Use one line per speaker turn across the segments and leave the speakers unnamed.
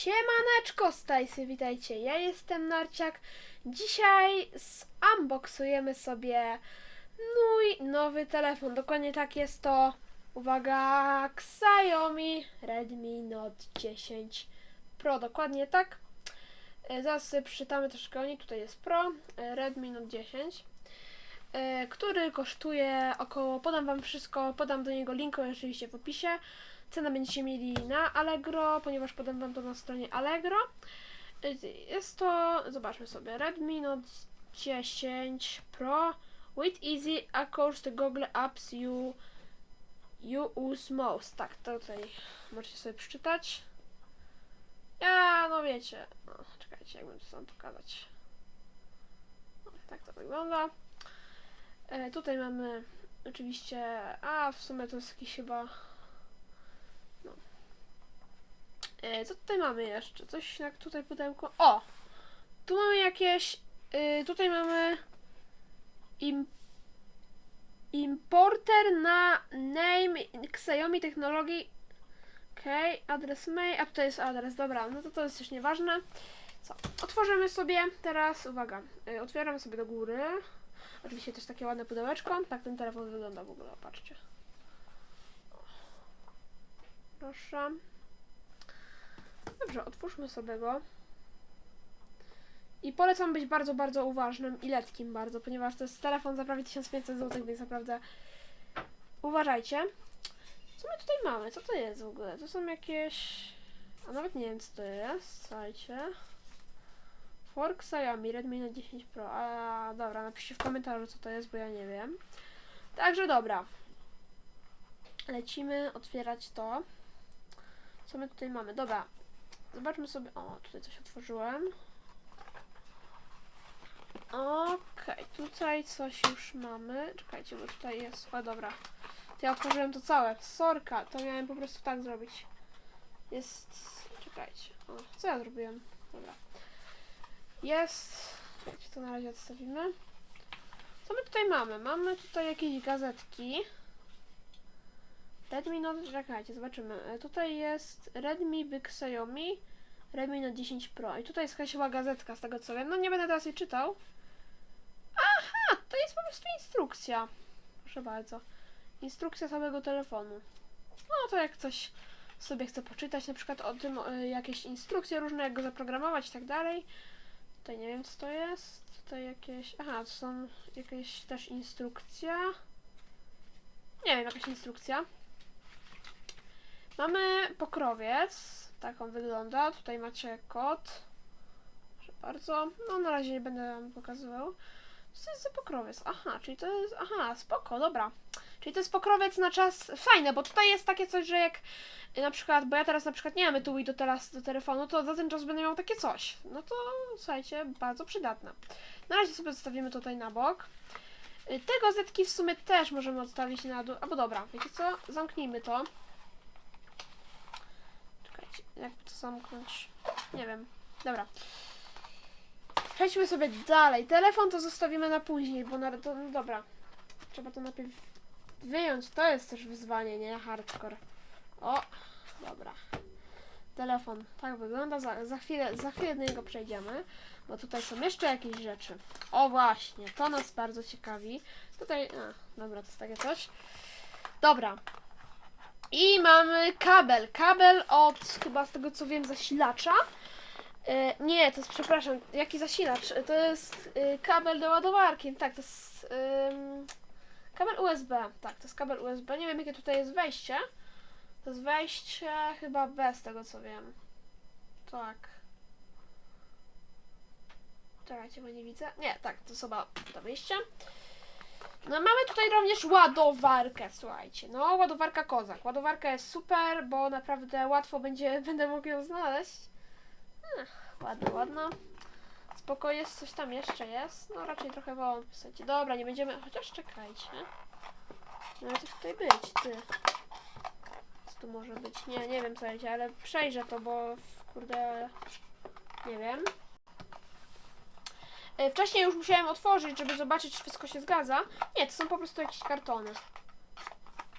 Siemaneczko Stajsy, witajcie, ja jestem Narciak. Dzisiaj unboxujemy sobie mój nowy telefon. Dokładnie tak jest to, uwaga, Xiaomi Redmi Note 10 Pro. Dokładnie tak. E, Zaraz sobie przeczytamy troszkę o niej. Tutaj jest Pro, e, Redmi Note 10 e, który kosztuje około, podam wam wszystko, podam do niego link oczywiście w opisie. Cenę będziecie mieli na Allegro, ponieważ podam wam to na stronie Allegro. Y, Jest to, zobaczmy sobie, Redmi Note 10 Pro with easy the Google Apps you, you use most. Tak, to tutaj możecie sobie przeczytać. Ja, no wiecie, no, czekajcie, jakbym to sam pokazać. No, tak to wygląda. E, tutaj mamy oczywiście, a w sumie to jest jakiś chyba E, co tutaj mamy jeszcze? Coś jak tutaj pudełko. O! Tu mamy jakieś. y, tutaj mamy. Im, importer na name Xiaomi technologii. Okej, adres mail. A tutaj jest adres, dobra, no to to jest już nieważne. Co? Otworzymy sobie teraz. Uwaga, y, otwieramy sobie do góry. Oczywiście też takie ładne pudełeczko. Tak ten telefon wygląda w ogóle, patrzcie. Proszę. Dobrze, otwórzmy sobie go. I polecam być bardzo, bardzo uważnym i letkim bardzo, ponieważ to jest telefon za prawie 1500 zł, więc naprawdę uważajcie. Co my tutaj mamy? Co to jest w ogóle? To są jakieś... A nawet nie wiem co to jest, słuchajcie. Fork Xiaomi Redmi Note 10 Pro. A dobra, napiszcie w komentarzu co to jest, bo ja nie wiem. Także dobra. Lecimy otwierać to. Co my tutaj mamy? Dobra, Zobaczmy sobie. O, tutaj coś otworzyłem. Okej, tutaj coś już mamy. Czekajcie, bo tutaj jest. O, dobra. To ja otworzyłem to całe. Sorka, to miałem po prostu tak zrobić. Jest. Czekajcie. O, co ja zrobiłem? Dobra. Jest. Czekajcie, to na razie odstawimy. Co my tutaj mamy? Mamy tutaj jakieś gazetki. Redmi Note, czekajcie, zobaczymy. E, Tutaj jest Redmi Big Xiaomi Redmi Note 10 Pro. I tutaj jest jakaś gazetka z tego co wiem. No nie będę teraz jej czytał. Aha, to jest po prostu instrukcja. Proszę bardzo. Instrukcja samego telefonu. No to jak coś sobie chcę poczytać, na przykład o tym, e, jakieś instrukcje różne, jak go zaprogramować i tak dalej. Tutaj nie wiem co to jest. Tutaj jakieś. Aha, to są jakieś też instrukcja. Nie wiem, jakaś instrukcja. Mamy pokrowiec. Tak on wygląda. Tutaj macie kod. Proszę bardzo. No na razie nie będę wam pokazywał. Co to jest za pokrowiec? Aha, czyli to jest. Aha, spoko, dobra. Czyli to jest pokrowiec na czas. Fajne, bo tutaj jest takie coś, że jak y, na przykład, bo ja teraz na przykład nie mam tu i do teraz do telefonu, to za ten czas będę miał takie coś. No to słuchajcie, bardzo przydatne. Na razie sobie zostawimy tutaj na bok. Y, Te gazetki w sumie też możemy odstawić na dół. Albo dobra, wiecie co? Zamknijmy to. Jak to zamknąć? Nie wiem. Dobra. Przejdźmy sobie dalej. Telefon to zostawimy na później, bo na to, no dobra. Trzeba to najpierw wyjąć. To jest też wyzwanie, nie? Hardcore. O, dobra. Telefon tak wygląda. Za, za, chwilę, za chwilę do niego przejdziemy, bo tutaj są jeszcze jakieś rzeczy. O właśnie, to nas bardzo ciekawi. Tutaj, a, dobra, to jest takie coś. Dobra. I mamy kabel. Kabel od, chyba z tego co wiem, zasilacza. E, nie, to jest, przepraszam, jaki zasilacz? E, To jest e, kabel do ładowarki. Tak, to jest kabel USB. Tak, to jest kabel USB. Nie wiem, jakie tutaj jest wejście. To jest wejście chyba bez tego co wiem. Tak. Czekajcie, bo nie widzę. Nie, tak, to jest chyba to wyjście. No mamy tutaj również ładowarkę, słuchajcie. No, ładowarka kozak. Ładowarka jest super, bo naprawdę łatwo będzie, będę mógł ją znaleźć. Ech, ładna, ładna. Spoko, jest coś tam jeszcze jest. No raczej trochę wątpię. Słuchajcie. Dobra, nie będziemy. Chociaż czekajcie. No coś tutaj być, ty. Co tu może być? Nie, nie wiem słuchajcie, ale przejrzę to, bo kurde. Nie wiem. E, Wcześniej już musiałem otworzyć, żeby zobaczyć, czy wszystko się zgadza. Nie, to są po prostu jakieś kartony.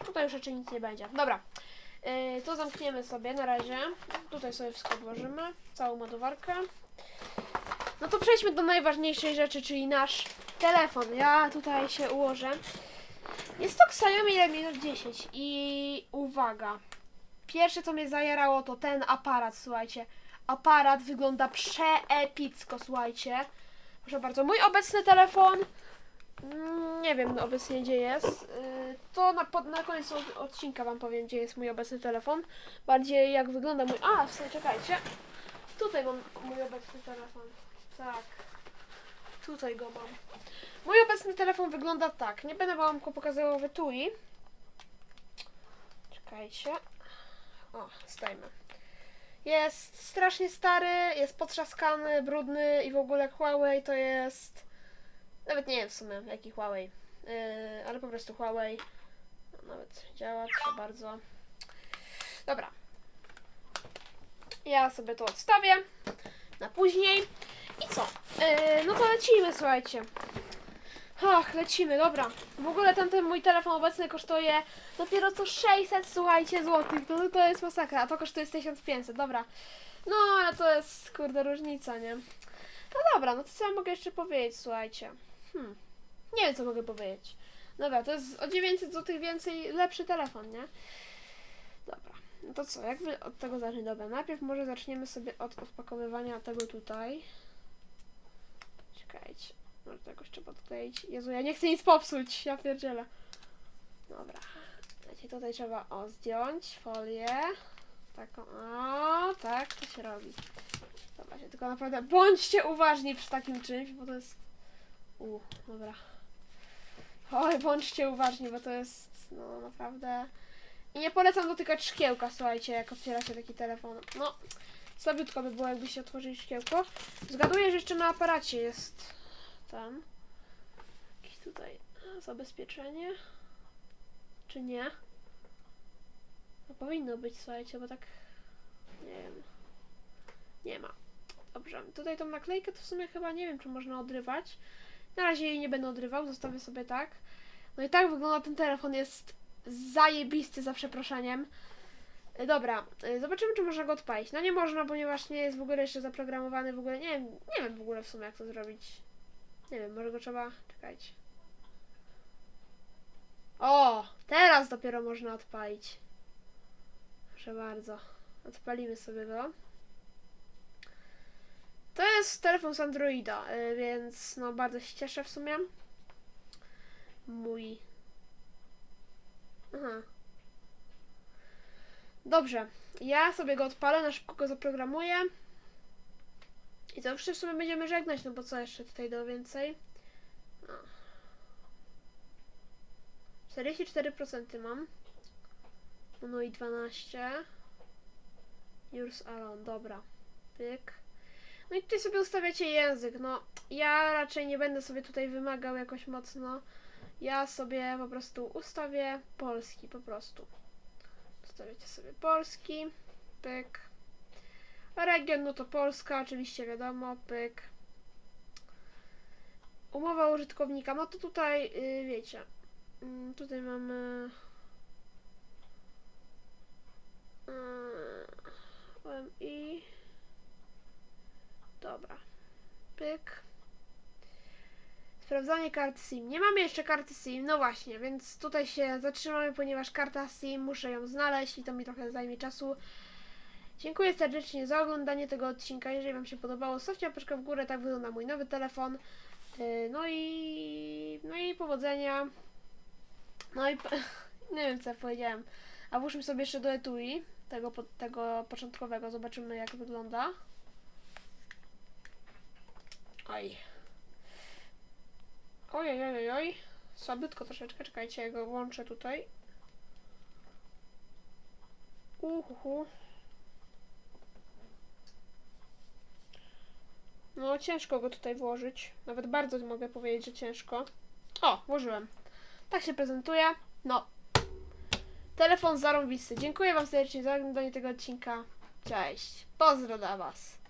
Tutaj już raczej nic nie będzie. Dobra. Yy, to zamkniemy sobie na razie. Tutaj sobie wszystko włożymy, całą ładowarkę. No to przejdźmy do najważniejszej rzeczy, czyli nasz telefon. Ja tutaj się ułożę. Jest to Xiaomi Redmi Note 10 i uwaga. Pierwsze co mnie zajarało to ten aparat, słuchajcie. Aparat wygląda przeepicko, słuchajcie. Proszę bardzo, mój obecny telefon Mm, Nie wiem obecnie gdzie jest. Yy, To na, na koniec od- odcinka wam powiem, gdzie jest mój obecny telefon. Bardziej jak wygląda mój. A, w sumie czekajcie. Tutaj mam mój obecny telefon. Tak. Tutaj go mam. Mój obecny telefon wygląda tak. Nie będę wam go pokazywał w etui. Czekajcie. O, stajmy. Jest strasznie stary, jest potrzaskany, brudny i w ogóle Huawei to jest nawet nie wiem w sumie jaki Huawei, yy, ale po prostu Huawei. Nawet działa, proszę bardzo. Dobra. Ja sobie to odstawię na później. I co? Yy, no to lecimy, słuchajcie. Ach, lecimy, dobra. W ogóle tamten mój telefon obecny kosztuje dopiero co 600, słuchajcie, złotych. No to jest masakra, a to kosztuje 1500, dobra. No, ale to jest, kurde, różnica, nie? No dobra, no to co ja mogę jeszcze powiedzieć, słuchajcie. Hmm. Nie wiem, co mogę powiedzieć. Dobra, to jest o 900 zł więcej lepszy telefon, nie? Dobra. No to co, jak wy od tego zacząć? Dobra, najpierw może zaczniemy sobie od odpakowywania tego tutaj. Czekajcie. Może to jakoś trzeba odkleić. Jezu, ja nie chcę nic popsuć. Ja pierdzielę. Dobra. Wiecie, tutaj trzeba o zdjąć folię. Taką, o, tak to się robi. Dobra, się tylko naprawdę bądźcie uważni przy takim czymś, bo to jest u, dobra. Oj, bądźcie uważni, bo to jest, no naprawdę... I nie polecam dotykać szkiełka, słuchajcie, jak otwieracie taki telefon. No, słabiutko by było, jakbyście otworzyli szkiełko. Zgaduję, że jeszcze na aparacie jest tam. Jakieś tutaj zabezpieczenie. Czy nie? No powinno być, słuchajcie, bo tak... Nie wiem. Nie ma. Dobrze, tutaj tą naklejkę to w sumie chyba nie wiem, czy można odrywać. Na razie jej nie będę odrywał, zostawię sobie tak. No i tak wygląda ten telefon, jest zajebisty za przeproszeniem. Y, Dobra, y, zobaczymy czy można go odpalić. No nie można, ponieważ nie jest w ogóle jeszcze zaprogramowany, w ogóle nie wiem, nie wiem w ogóle w sumie jak to zrobić. Nie wiem, może go trzeba, czekajcie. O, teraz dopiero można odpalić. Proszę bardzo. Odpalimy sobie go. To jest telefon z Androida, y, więc no bardzo się cieszę w sumie. Mój. Aha. Dobrze, ja sobie go odpalę, na szybko go zaprogramuję. I to już się w sumie będziemy żegnać, no bo co jeszcze tutaj do więcej? No. 44% mam. No i 12. Yours alone, dobra. Pyk. No i tutaj sobie ustawiacie język. No, ja raczej nie będę sobie tutaj wymagał jakoś mocno. Ja sobie po prostu ustawię polski, po prostu. Ustawiacie sobie polski, pyk. Region, no to Polska, oczywiście wiadomo, pyk. Umowa użytkownika, no to tutaj, yy, wiecie, mm, tutaj mamy... Yy, OMI... Dobra. Pyk. Sprawdzanie karty SIM. Nie mamy jeszcze karty SIM, no właśnie, więc tutaj się zatrzymamy, ponieważ karta SIM muszę ją znaleźć i to mi trochę zajmie czasu. Dziękuję serdecznie za oglądanie tego odcinka. Jeżeli Wam się podobało, stawcie łapeczkę w górę, tak wygląda mój nowy telefon. Yy, No i, no i powodzenia. No i nie wiem co powiedziałem. A włóżmy sobie jeszcze do etui tego, tego początkowego, zobaczymy jak wygląda. Oj. Oj, oj, oj, oj. Słabiutko troszeczkę, czekajcie, ja go włączę tutaj. Uhuhu. No, ciężko go tutaj włożyć. Nawet bardzo mogę powiedzieć, że ciężko. O, włożyłem. Tak się prezentuje. No. Telefon zarąbisty. Dziękuję Wam serdecznie za oglądanie tego odcinka. Cześć. Pozdro dla Was.